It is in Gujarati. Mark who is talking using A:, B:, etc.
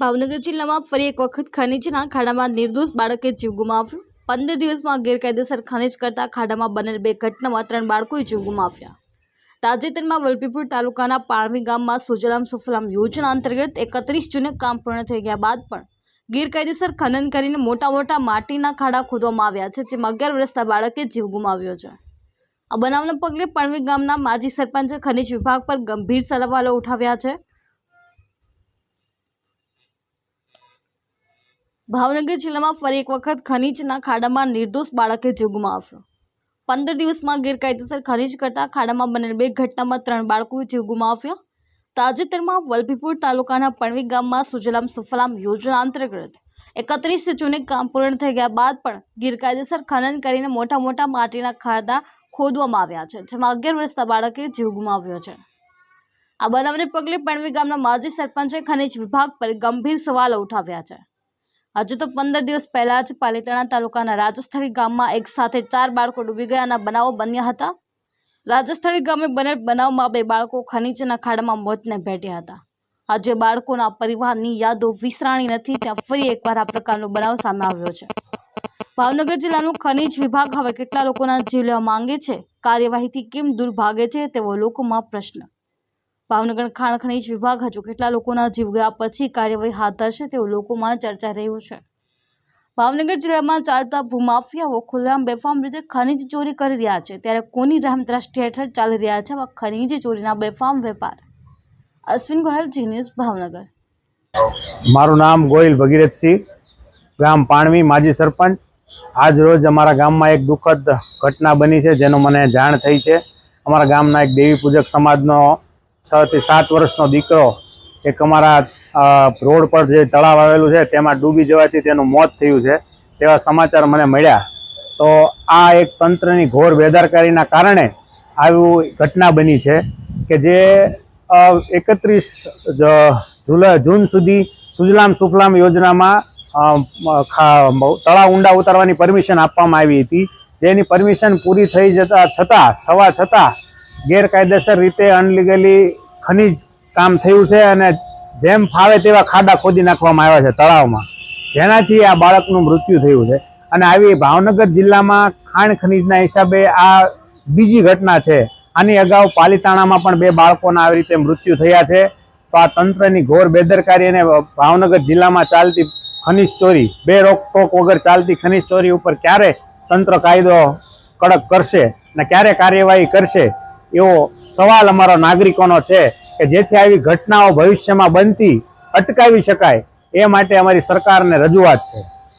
A: ભાવનગર જિલ્લામાં ફરી એક વખત ખનીજના ખાડામાં નિર્દોષ બાળકે જીવ ગુમાવ્યો. પંદર દિવસમાં ગેરકાયદેસર ખનીજ કરતા ખાડામાં બનેલ બે ઘટનામાં ત્રણ બાળકોએ જીવ ગુમાવ્યા. તાજેતરમાં વલભીપુર તાલુકાના પાળવી ગામમાં સુજલામ સુફલામ યોજના અંતર્ગત એકત્રીસ જૂને કામ પૂર્ણ થઈ ગયા બાદ પણ ગેરકાયદેસર ખનન કરીને મોટા મોટા માટીના ખાડા ખોદવામાં આવ્યા છે, જેમાં અગિયાર વર્ષના બાળકે જીવ ગુમાવ્યો છે. આ બનાવના પગલે પણવી ગામના માજી સરપંચે ખનીજ વિભાગ પર ગંભીર સવાલો ઉઠાવ્યા છે. ભાવનગર જિલ્લામાં ફરી એક વખત ખનીજના ખાડામાં નિર્દોષ બાળકે જીવ ગુમાવ્યો પંદર દિવસમાં ગેરકાયદેસર ખનીજ કરતા ખાડામાં બનેલ બે ઘટનામાં ત્રણ બાળકોએ જીવ ગુમાવ્યા તાજેતરમાં વલભીપુર તાલુકાના પણવી ગામમાં સુજલામ સુફલામ યોજના અંતર્ગત એકત્રીસ જૂને કામ પૂર્ણ થઈ ગયા બાદ પણ ગેરકાયદેસર ખનન કરીને મોટા મોટા માટીના ખાડા ખોદવામાં આવ્યા છે, જેમાં અગિયાર વર્ષના બાળકે જીવ ગુમાવ્યો છે. આ બનાવને પગલે પણવી ગામના માજી સરપંચે ખનીજ વિભાગ પર ગંભીર સવાલો ઉઠાવ્યા છે. હજુ તો પંદર દિવસ પહેલા જ પાલિતાણા તાલુકાના રાજસ્થળી ગામમાં એક સાથે ચાર બાળકો ડૂબી ગયાના બનાવો બન્યા હતા. રાજસ્થળી ગામે બનેલ બનાવમાં બે બાળકો ખનીજના ખાડામાં મોતને ભેટ્યા હતા. આજે બાળકોના પરિવારની યાદો વિસરાણી નથી, ત્યાં ફરી એકવાર આ પ્રકારનો બનાવ સામે આવ્યો છે. ભાવનગર જિલ્લાનું ખનીજ વિભાગ હવે કેટલા લોકોના જીવ લેવા માંગે છે? કાર્યવાહીથી કેમ દૂર ભાગે છે તેવો લોકોમાં પ્રશ્ન. ભાવનગર ખાણ ખનીજ વિભાગ હજુ કેટલા લોકોના જીવ ગયા પછી કાર્યવાહી હાથ ધરશે તેવું લોકોમાં ચર્ચા રહ્યું છે. ભાવનગર જિલ્લામાં ચાલતા ભૂમાફિયાઓ ખુલ્લામ બેફામ રીતે ખનીજ ચોરી કરી રહ્યા છે. ત્યારે કોની રામ દ્રષ્ટિ હેઠળ ચાલી રહ્યા છે આવા ખનીજ ચોરીના બેફામ વેપાર? Ashwin Gohil, Zee news Bhavnagar.
B: મારું નામ ગોહિલ ભગીરથસિંહ, ગામ પાણવી, માજી સરપંચ. આજ રોજ અમારા ગામમાં એક દુઃખદ ઘટના બની છે, જેનો મને જાણ થઈ છે. અમારા ગામના એક દેવી પૂજક સમાજનો છ થી સાત વર્ષનો દીકરો એક અમારા રોડ પર જે તળાવ આવેલું છે તેમાં ડૂબી જવાથી તેનું મોત થયું છે તેવા સમાચાર મને મળ્યા. તો આ એક તંત્રની ઘોર બેદરકારીના કારણે આવી ઘટના બની છે કે જે એકત્રીસ જુલા, જૂન સુધી સુજલામ સુફલામ યોજનામાં તળાવ ઊંડા ઉતારવાની પરમિશન આપવામાં આવી હતી. જેની પરમિશન પૂરી થઈ જતા, છતાં, થવા છતાં ગેરકાયદેસર રીતે અનલીગલી ખનીજ કામ થયું છે અને જેમ ફાવે તેવા ખાડા ખોદી નાખવામાં આવ્યા છે તળાવમાં. જેનાથી આ બાળકનું મૃત્યુ થયું છે. અને આવી ભાવનગર જિલ્લામાં ખાણ ખનીજના હિસાબે આ બીજી ઘટના છે. આની અગાઉ પાલીતાણામાં પણ બે બાળકોના આવી રીતે મૃત્યુ થયા છે. તો આ તંત્રની ઘોર બેદરકારી અને ભાવનગર જિલ્લામાં ચાલતી ખનીજ ચોરી, બે રોકટોક વગર ચાલતી ખનીજ ચોરી ઉપર ક્યારે તંત્ર કાયદો કડક કરશે અને ક્યારે કાર્યવાહી કરશે એવો સવાલ અમારો નાગરિકોનો છે કે જેથી આવી ઘટનાઓ ભવિષ્યમાં બનતી, અટકાવી શકાય, એ માટે અમારી સરકારને રજૂઆત છે.